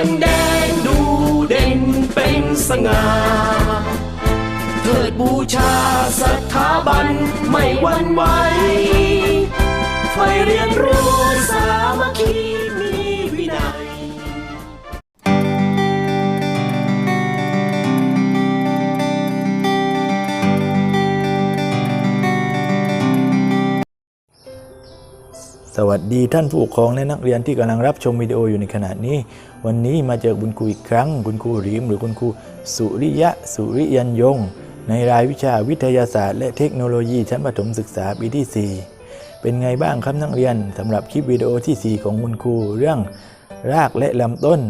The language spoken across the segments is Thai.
องแดงดูเด่นเป็นสง่าเถิดบูชาสถาบันไม่วันไหวไฟเรียนรู้สามัคคี วัสดีท่านผู้ปกครองและนักเรียนที่กำลังรับชมวิดีโออยู่ในขณะนี้ วันนี้มาเจอคุณครูอีกครั้ง คุณครูรีมหรือคุณครูสุริยะสุริยันยง ในรายวิชาวิทยาศาสตร์และเทคโนโลยีชั้นประถมศึกษาปีที่ 4 เป็นไงบ้างครับนักเรียนสำหรับคลิปวิดีโอทีสี่4 ของคุณครูเรื่องรากและลำต้น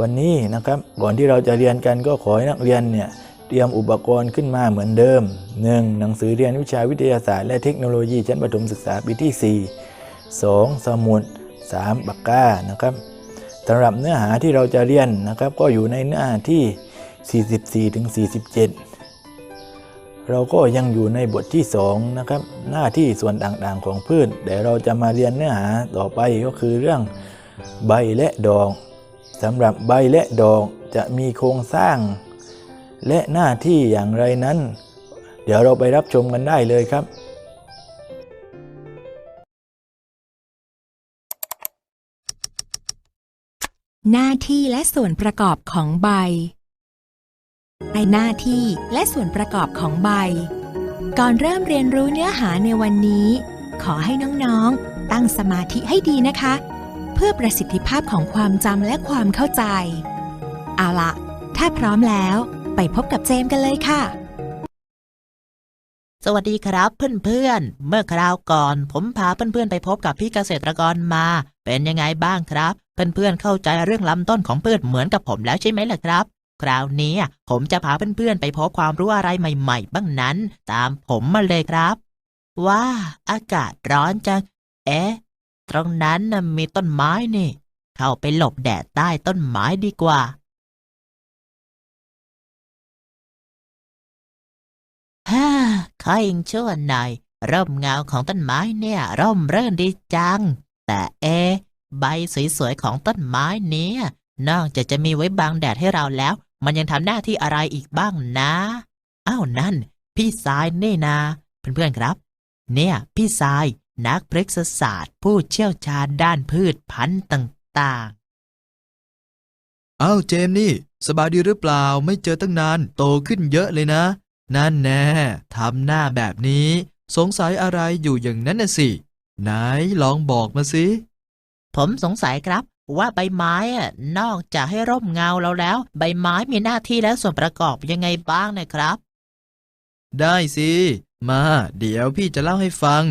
วันนี้นะครับก่อนที่เราจะเรียนกันก็ขอให้นักเรียนเนี่ยเตรียมอุปกรณ์ขึ้นมาเหมือนเดิม 1. หนังสือเรียนวิชาวิทยาศาสตร์และเทคโนโลยีชั้นประถมศึกษาปีที่ 4 2. สมุด 3. ปากกานะครับสำหรับเนื้อหาที่เราจะเรียนนะครับ ก็อยู่ในเนื้อหาที่ 44ถึง47 เราก็ยังอยู่ในบทที่ 2 นะครับ หน้าที่ส่วนต่างๆของพืชเดี๋ยวเราจะมาเรียนเนื้อหาต่อไปก็คือเรื่องใบและดอกสำหรับใบและดอกจะมีโครงสร้าง และหน้าที่อย่างไรนั้น เดี๋ยวเราไปรับชมกันได้เลยครับ หน้าที่และส่วนประกอบของใบในหน้าที่และส่วนประกอบของใบ ก่อนเริ่มเรียนรู้เนื้อหาในวันนี้ ขอให้น้องๆ ตั้งสมาธิให้ดีนะคะ เพื่อประสิทธิภาพของความจำและความเข้าใจ เอาละถ้าพร้อมแล้วไปพบกับเจมส์กันเลยค่ะ สวัสดีครับเพื่อนๆเมื่อคราวก่อน ผมพาเพื่อนๆไปพบกับพี่เกษตรกรมา เป็นยังไงบ้างครับ เพื่อนๆเข้าใจเรื่องลำต้นของพืชเหมือนกับผมแล้วใช่ไหมล่ะครับ คราวนี้ผมจะพาเพื่อนๆไปพบความรู้อะไรใหม่ ๆ บ้างนั้น ตามผมมาเลยครับว้าอากาศร้อนจัง เอ๊ะ ตรงนั้นนะมีต้นไม้นี่ เข้าไปหลบแดดใต้ต้นไม้ดีกว่าฮ่าข้ายังชั่วหน่อยร่มเงาของต้นไม้เนี่ย ร่มเรื่นดีจัง แต่เอะ ใบสวยๆของต้นไม้เนี่ยนอกจากจะมีไว้บังแดดให้เราแล้ว มันยังทำหน้าที่อะไรอีกบ้างนะอ้าวนั่น พี่สายนี่นาเพื่อนๆครับ เนี่ย พี่สายนักพฤกษศาสตร์ ผู้เชี่ยวชาญด้านพืชพันธุ์ต่างๆ อ้าวเจมส์นี่ สบายดีหรือเปล่าไม่เจอตั้งนานโตขึ้นเยอะเลยนะ นั่นแน่ทำหน้าแบบนี้ สงสัยอะไรอยู่อย่างนั้นน่ะสิ ไหนลองบอกมาสิ ผมสงสัยครับว่าใบไม้อะนอกจากให้ร่มเงาเราแล้ว ใบไม้มีหน้าที่และส่วนประกอบยังไงบ้างนะครับ ได้สิ มา เดี๋ยวพี่จะเล่าให้ฟัง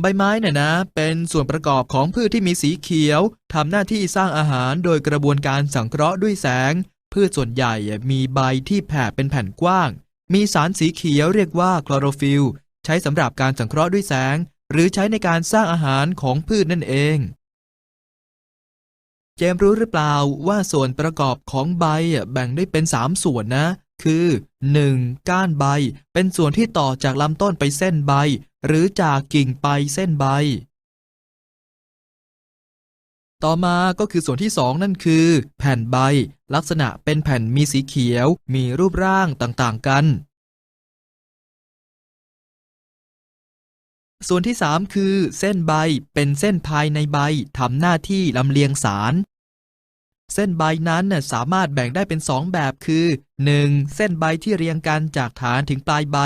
ใบไม้น่ะนะ เป็นส่วนประกอบของพืชที่มีสีเขียวทำหน้าที่สร้างอาหารโดยกระบวนการสังเคราะห์ด้วยแสง พืชส่วนใหญ่มีใบที่แผ่เป็นแผ่นกว้าง มีสารสีเขียวเรียกว่าคลอโรฟิลล์ใช้สำหรับการสังเคราะห์ด้วยแสง หรือใช้ในการสร้างอาหารของพืชนั่นเอง เจมรู้หรือเปล่าว่าส่วนประกอบของใบแบ่งได้เป็น 3 ส่วนนะ คือ 1. ก้านใบ เป็นส่วนที่ต่อจากลำต้นไปเส้นใบ หรือจากกิ่งไปเส้นใบ ต่อมาก็คือส่วนที่ 2 นั่นคือ แผ่นใบ ลักษณะเป็นแผ่นมีสีเขียว มีรูปร่างต่างๆกัน ส่วนที่ 3 คือ เส้นใบเป็นเส้นภายในใบทำหน้าที่ลำเลียงสาร เส้นใบนั้นสามารถแบ่งได้เป็น 2 แบบคือ 1. เส้นใบที่เรียงกันจากฐานถึงปลายใบ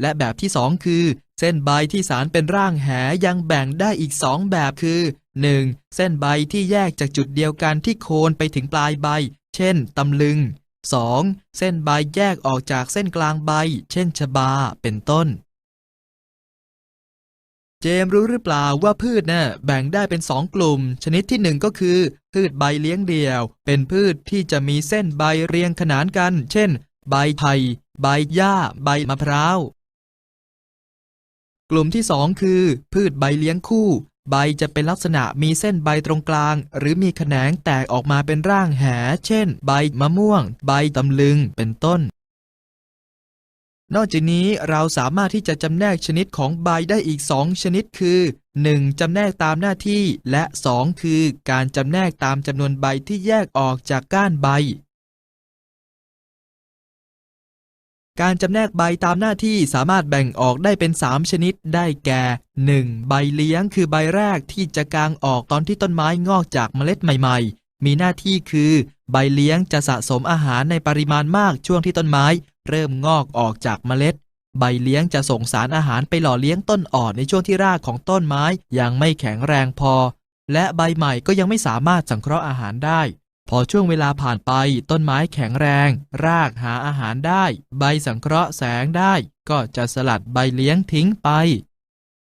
และแบบที่ 2 คือ เส้นใบที่สารเป็นร่างแหยังแบ่งได้อีก 2 แบบคือ 1. เส้นใบที่แยกจากจุดเดียวกันที่โคนไปถึงปลายใบ เช่นตำลึง 2. เส้นใบแยกออกจากเส้นกลางใบ เช่นชบา เป็นต้น เจมรู้หรือเปล่าว่าพืชน่ะแบ่งได้เป็นสองกลุ่ม ชนิดที่หนึ่งก็คือ พืชใบเลี้ยงเดี่ยว เป็นพืชที่จะมีเส้นใบเรียงขนานกัน เช่น ใบไผ่ใบหญ้า ใบมะพร้าว กลุ่มที่สองคือ พืชใบเลี้ยงคู่ ใบจะเป็นลักษณะมีเส้นใบตรงกลาง หรือมีแขนงแตกออกมาเป็นร่างแห เช่น ใบมะม่วง ใบตำลึงเป็นต้น นอกจากนี้เราสามารถที่จะจำแนกชนิดของใบได้อีก 2 ชนิดคือ 1. จำแนกตามหน้าที่ และ 2. คือการจำแนกตามจำนวนใบที่แยกออกจากก้านใบ การจำแนกใบตามหน้าที่สามารถแบ่งออกได้เป็น 3 ชนิดได้แก่ 1. ใบเลี้ยงคือใบแรกที่จะกางออกตอนที่ต้นไม้งอกจากเมล็ดใหม่ ๆ มีหน้าที่คือ ใบเลี้ยงจะสะสมอาหารในปริมาณมากช่วงที่ต้นไม้ เริ่มงอกออกจากเมล็ด ใบเลี้ยงจะส่งสารอาหารไปหล่อเลี้ยงต้นอ่อนในช่วงที่รากของต้นไม้ยังไม่แข็งแรงพอ และใบใหม่ก็ยังไม่สามารถสังเคราะห์อาหารได้ พอช่วงเวลาผ่านไปต้นไม้แข็งแรง รากหาอาหารได้ ใบสังเคราะห์แสงได้ ก็จะสลัดใบเลี้ยงทิ้งไป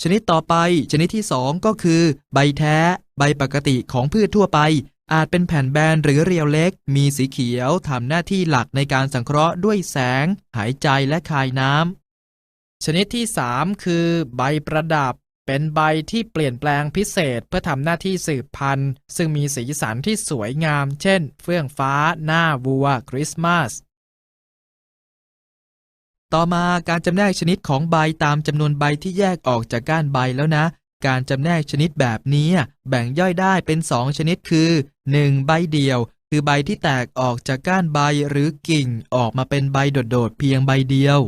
ชนิดต่อไปชนิดที่ 2 ก็คือ ใบแท้ ใบปกติของพืชทั่วไป อาจเป็นแผ่นแบนหรือเรียวเล็ก มีสีเขียวทำหน้าที่หลักในการสังเคราะห์ด้วยแสง หายใจและคายน้ำ ชนิดที่ 3 คือ ใบประดับ เป็นใบที่เปลี่ยนแปลงพิเศษเพื่อทำหน้าที่สืบพันธุ์ ซึ่งมีสีสันที่สวยงาม เช่น เฟื่องฟ้า หน้าวัว คริสต์มาส ต่อมาการจำแนกชนิดของใบตามจำนวนใบที่แยกออกจากก้านใบแล้วนะ การจำแนกชนิดแบบนี้แบ่งย่อยได้เป็น 2 ชนิดคือ 1. ใบเดียว คือใบที่แตกออกจากก้านใบหรือกิ่งออกมาเป็นใบโดดๆเพียงใบเดียว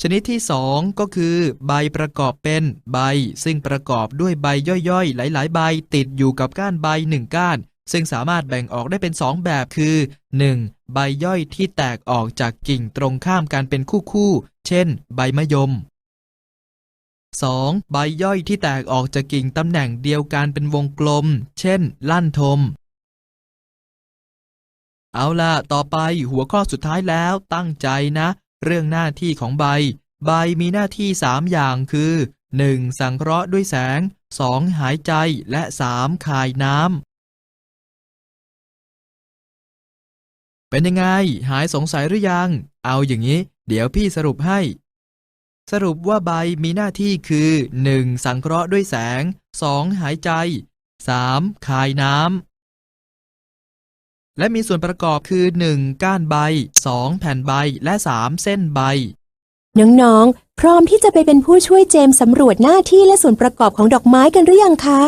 ชนิดที่ 2 ก็คือ ใบประกอบเป็นใบ ซึ่งประกอบด้วยใบย่อยๆ หลายๆ ใบติดอยู่กับก้านใบหนึ่งก้าน ซึ่งสามารถแบ่งออกได้เป็น 2 แบบคือ 1. ใบย่อยที่แตกออกจากกิ่งตรงข้ามกันเป็นคู่ๆ เช่น ใบมะยม 2. ใบย่อยที่แตกออกจากกิ่งตำแหน่งเดียวกันเป็นวงกลม เช่น ลั่นทม เอาล่ะ ต่อไปหัวข้อสุดท้ายแล้วตั้งใจนะ เรื่องหน้าที่ของใบ ใบมีหน้าที่ 3 อย่างคือ 1. สังเคราะห์ด้วยแสง 2. หายใจและ 3. คายน้ำเป็นยังไง หายสงสัยหรือยัง เอาอย่างนี้ เดี๋ยวพี่สรุปให้ สรุปว่าใบมีหน้าที่คือ 1. สังเคราะห์ด้วยแสง 2. หายใจ 3. คายน้ำ และมีส่วนประกอบคือ 1. ก้านใบ 2. แผ่นใบ และ 3. เส้นใบ น้องๆ พร้อมที่จะไปเป็นผู้ช่วยเจมส์สำรวจหน้าที่และส่วนประกอบของดอกไม้กันหรือยังคะ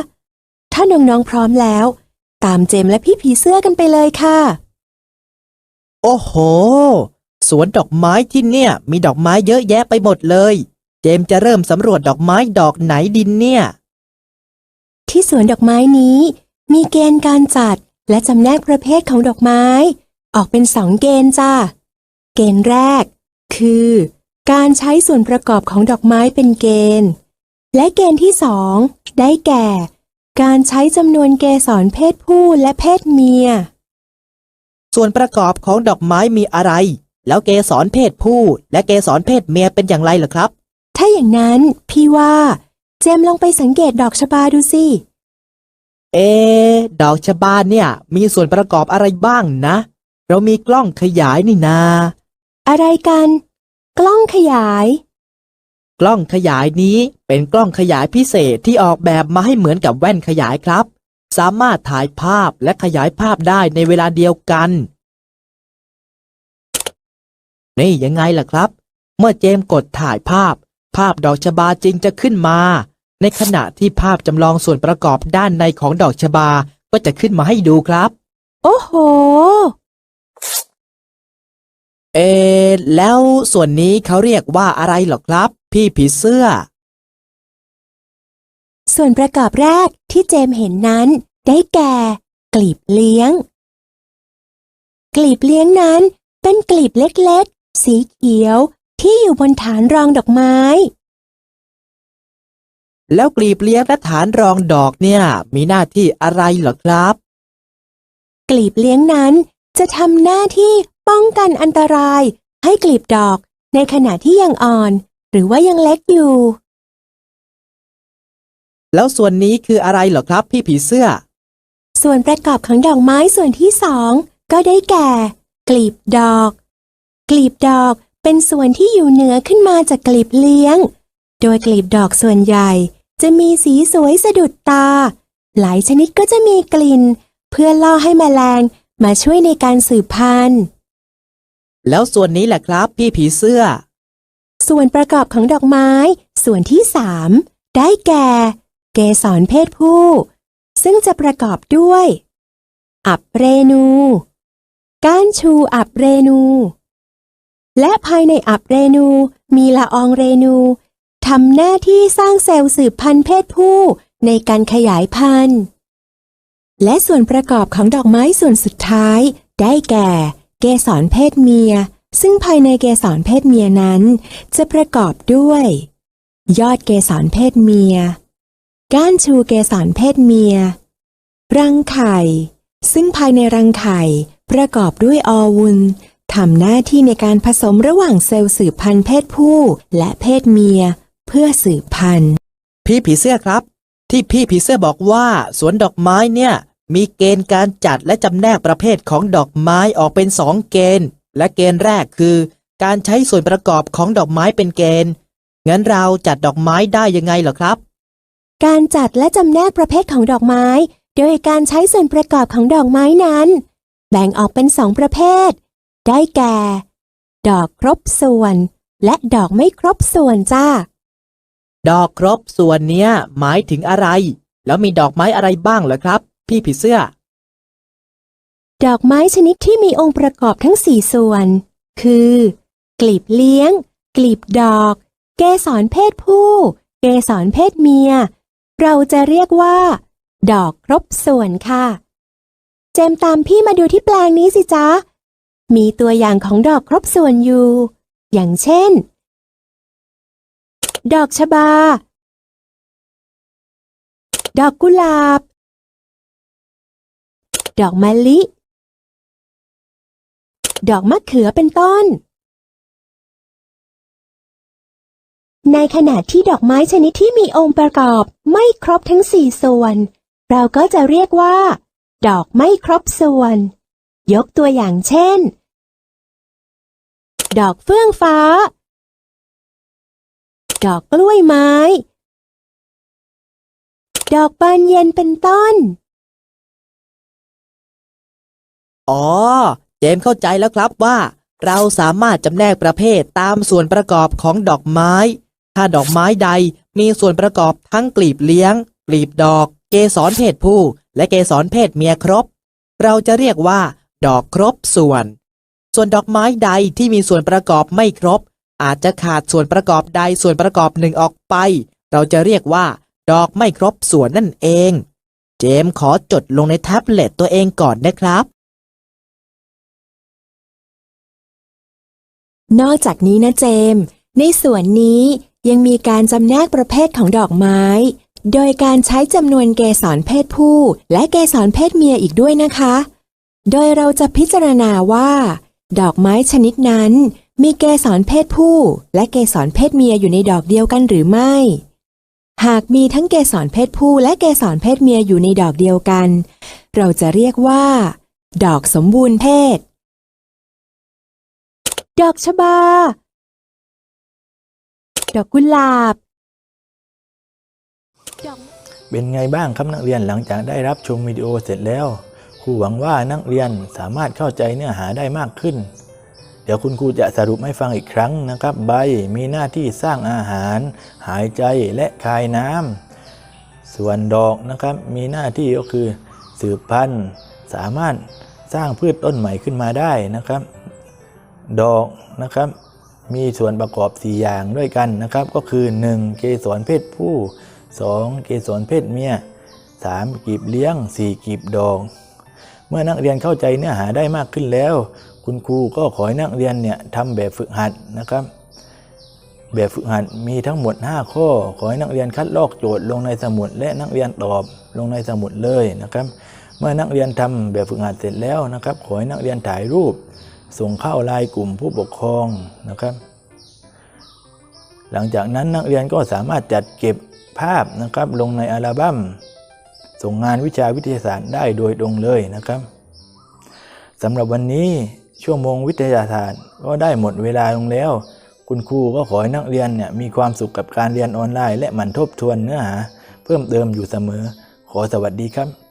ถ้าน้องๆ พร้อมแล้ว ตามเจมส์และพี่ผีเสื้อกันไปเลยค่ะ โอ้โห สวนดอกไม้ที่เนี่ย มีดอกไม้เยอะแยะไปหมดเลย เจมส์จะเริ่มสำรวจดอกไม้ดอกไหนดินเนี่ย ที่สวนดอกไม้นี้ มีเกณฑ์การจัดและจำแนกประเภทของดอกไม้ ออกเป็นสองเกณฑ์จ้าเกณฑ์แรก คือ การใช้ส่วนประกอบของดอกไม้เป็นเกณฑ์ และเกณฑ์ที่สองได้แก่ การใช้จำนวนเกสรเพศผู้และเพศเมีย ส่วนประกอบของดอกไม้มีอะไร แล้วเกสรเพศผู้และเกสรเพศเมียเป็นอย่างไรเหรอครับ ถ้าอย่างนั้นพี่ว่า เจมส์ลองไปสังเกตดอกชบาดูสิ เอะดอกชะบาเนี่ย มีส่วนประกอบอะไรบ้างนะ เรามีกล้องขยายนี่นา อะไรกัน กล้องขยาย กล้องขยายนี้เป็นกล้องขยายพิเศษที่ออกแบบมาให้เหมือนกับแว่นขยายครับ สามารถถ่ายภาพและขยายภาพได้ในเวลาเดียวกัน นี่ยังไงล่ะครับ เมื่อเจมส์กดถ่ายภาพ ภาพดอกชบาจริงจะขึ้นมา ในขณะที่ภาพจำลองส่วนประกอบด้านในของดอกชบาก็จะขึ้นมาให้ดูครับ โอ้โห เออแล้วส่วนนี้เขาเรียกว่าอะไรเหรอครับ พี่ผีเสื้อ ส่วนประกอบแรกที่เจมส์เห็นนั้น ได้แก่ กลีบเลี้ยง กลีบเลี้ยงนั้นเป็นกลีบเล็กๆ สีเขียวที่อยู่บนฐานรองดอกไม้ แล้วกลีบเลี้ยงและฐานรองดอกเนี่ย มีหน้าที่อะไรเหรอครับ กลีบเลี้ยงนั้นจะทำหน้าที่ป้องกันอันตราย ให้กลีบดอกในขณะที่ยังอ่อน หรือว่ายังเล็กอยู่ แล้วส่วนนี้คืออะไรเหรอครับ พี่ผีเสื้อ ส่วนประกอบของดอกไม้ส่วนที่สองก็ได้แก่ กลีบดอก กลีบดอกเป็นส่วนที่อยู่เหนือขึ้นมาจากกลีบเลี้ยง โดยกลีบดอกส่วนใหญ่ จะมีสีสวยสะดุดตา หลายชนิดก็จะมีกลิ่น เพื่อล่อให้แมลงมาช่วยในการสืบพันธุ์ แล้วส่วนนี้แหละครับ พี่ผีเสื้อ ส่วนประกอบของดอกไม้ ส่วนที่สามได้แก่ เกสรเพศผู้ ซึ่งจะประกอบด้วย อับเรนู ก้านชูอับเรนู และภายในอับเรนู มีละอองเรนูทำหน้าที่สร้างเซลล์สืบพันธุ์เพศผู้ในการขยายพันธุ์ และส่วนประกอบของดอกไม้ส่วนสุดท้าย ได้แก่ เกสรเพศเมีย ซึ่งภายในเกสรเพศเมียนั้น จะประกอบด้วย ยอดเกสรเพศเมีย ก้านชูเกสรเพศเมีย รังไข่ ซึ่งภายในรังไข่ประกอบด้วยอวุล ทำหน้าที่ในการผสมระหว่างเซลล์สืบพันธุ์เพศผู้ และเพศเมีย เพื่อสืบพันธุ์ พี่ผีเสื้อครับ ที่พี่ผีเสื้อบอกว่า สวนดอกไม้เนี่ย มีเกณฑ์การจัดและจำแนกประเภทของดอกไม้ออกเป็นสองเกณฑ์ และเกณฑ์แรกคือ การใช้ส่วนประกอบของดอกไม้เป็นเกณฑ์งั้นเราจัดดอกไม้ได้ยังไงเหรอครับ การจัดและจำแนกประเภทของดอกไม้ โดยการใช้ส่วนประกอบของดอกไม้นั้น แบ่งออกเป็นสองประเภท ได้แก่ ดอกครบส่วน และดอกไม่ครบส่วนจ้า ดอกครบส่วนเนี้ย หมายถึงอะไร แล้วมีดอกไม้อะไรบ้างเหรอครับ พี่ผีเสื้อ ดอกไม้ชนิดที่มีองค์ประกอบทั้งสี่ส่วน คือ กลีบเลี้ยง กลีบดอก เกสรเพศผู้ เกสรเพศเมีย เราจะเรียกว่า ดอกครบส่วนค่ะ เจมตามพี่มาดูที่แปลงนี้สิจ๊ะ มีตัวอย่างของดอกครบส่วนอยู่ อย่างเช่น ดอกชบา ดอกกุหลาบ ดอกมะลิ ดอกมะเขือเป็นต้น ในขณะที่ดอกไม้ชนิดที่มีองค์ประกอบไม่ครบทั้งสี่ส่วน เราก็จะเรียกว่า ดอกไม่ครบส่วนยกตัวอย่างเช่น ดอกเฟื่องฟ้า ดอกกล้วยไม้ ดอกบานเย็นเป็นต้น อ๋อ เจมเข้าใจแล้วครับว่า เราสามารถจำแนกประเภทตามส่วนประกอบของดอกไม้ ถ้าดอกไม้ใดมีส่วนประกอบทั้งกลีบเลี้ยง กลีบดอก เกสรเพศผู้ และเกสรเพศเมียครบ เราจะเรียกว่า ดอกครบส่วน ส่วนดอกไม้ใดที่มีส่วนประกอบไม่ครบ อาจจะขาดส่วนประกอบใดส่วนประกอบหนึ่งออกไป เราจะเรียกว่า ดอกไม่ครบส่วนนั่นเอง เจมส์ขอจดลงในแท็บเล็ตตัวเองก่อนนะครับ นอกจากนี้นะเจมส์ในส่วนนี้ยังมีการจำแนกประเภทของดอกไม้ โดยการใช้จำนวนเกสรเพศผู้ และเกสรเพศเมียอีกด้วยนะคะ โดยเราจะพิจารณาว่า ดอกไม้ชนิดนั้น มีเกสรเพศผู้ และเกสรเพศเมียอยู่ในดอกเดียวกันหรือไม่ หากมีทั้งเกสรเพศผู้และเกสรเพศเมียอยู่ในดอกเดียวกัน เราจะเรียกว่า ดอกสมบูรณ์เพศ ดอกชบา ดอกกุหลาบ ดอก เป็นไงบ้างครับนักเรียนหลังจากได้รับชมวิดีโอเสร็จแล้ว ครูหวังว่านักเรียนสามารถเข้าใจเนื้อหาได้มากขึ้น เดี๋ยวคุณครูจะสรุปให้ฟังอีกครั้งนะครับ ใบมีหน้าที่สร้างอาหาร หายใจและคายน้ำส่วนดอกนะครับมีหน้าที่ก็คือสืบพันธุ์สามารถสร้างพืชต้นใหม่ขึ้นมาได้นะครับ ดอกนะครับมีส่วนประกอบ 4 อย่างด้วยกันนะครับ ก็คือ 1. เกสรเพศผู้ 2. เกสรเพศเมีย 3. กีบเลี้ยง 4. กีบดอก เมื่อนักเรียนเข้าใจเนื้อหาได้มากขึ้นแล้ว คุณครูก็ขอให้นักเรียนเนี่ยทำแบบฝึกหัดนะครับ แบบฝึกหัดมีทั้งหมด 5 ข้อ ขอให้นักเรียนคัดลอกโจทย์ลงในสมุด และนักเรียนตอบลงในสมุดเลยนะครับ เมื่อนักเรียนทำแบบฝึกหัดเสร็จแล้วนะครับ ขอให้นักเรียนถ่ายรูป ส่งเข้าไลน์กลุ่มผู้ปกครองนะครับหลังจากนั้นนักเรียนก็สามารถจัดเก็บภาพนะครับลงในอัลบั้ม ส่งงานวิชาวิทยาศาสตร์ได้โดยตรงเลยนะครับสำหรับวันนี้ชั่วโมงวิทยาศาสตร์ก็ได้หมดเวลาลงแล้ว คุณครูก็ขอให้นักเรียนเนี่ยมีความสุขกับการเรียนออนไลน์ และหมั่นทบทวนเนื้อหา เพิ่มเติมอยู่เสมอ ขอสวัสดีครับ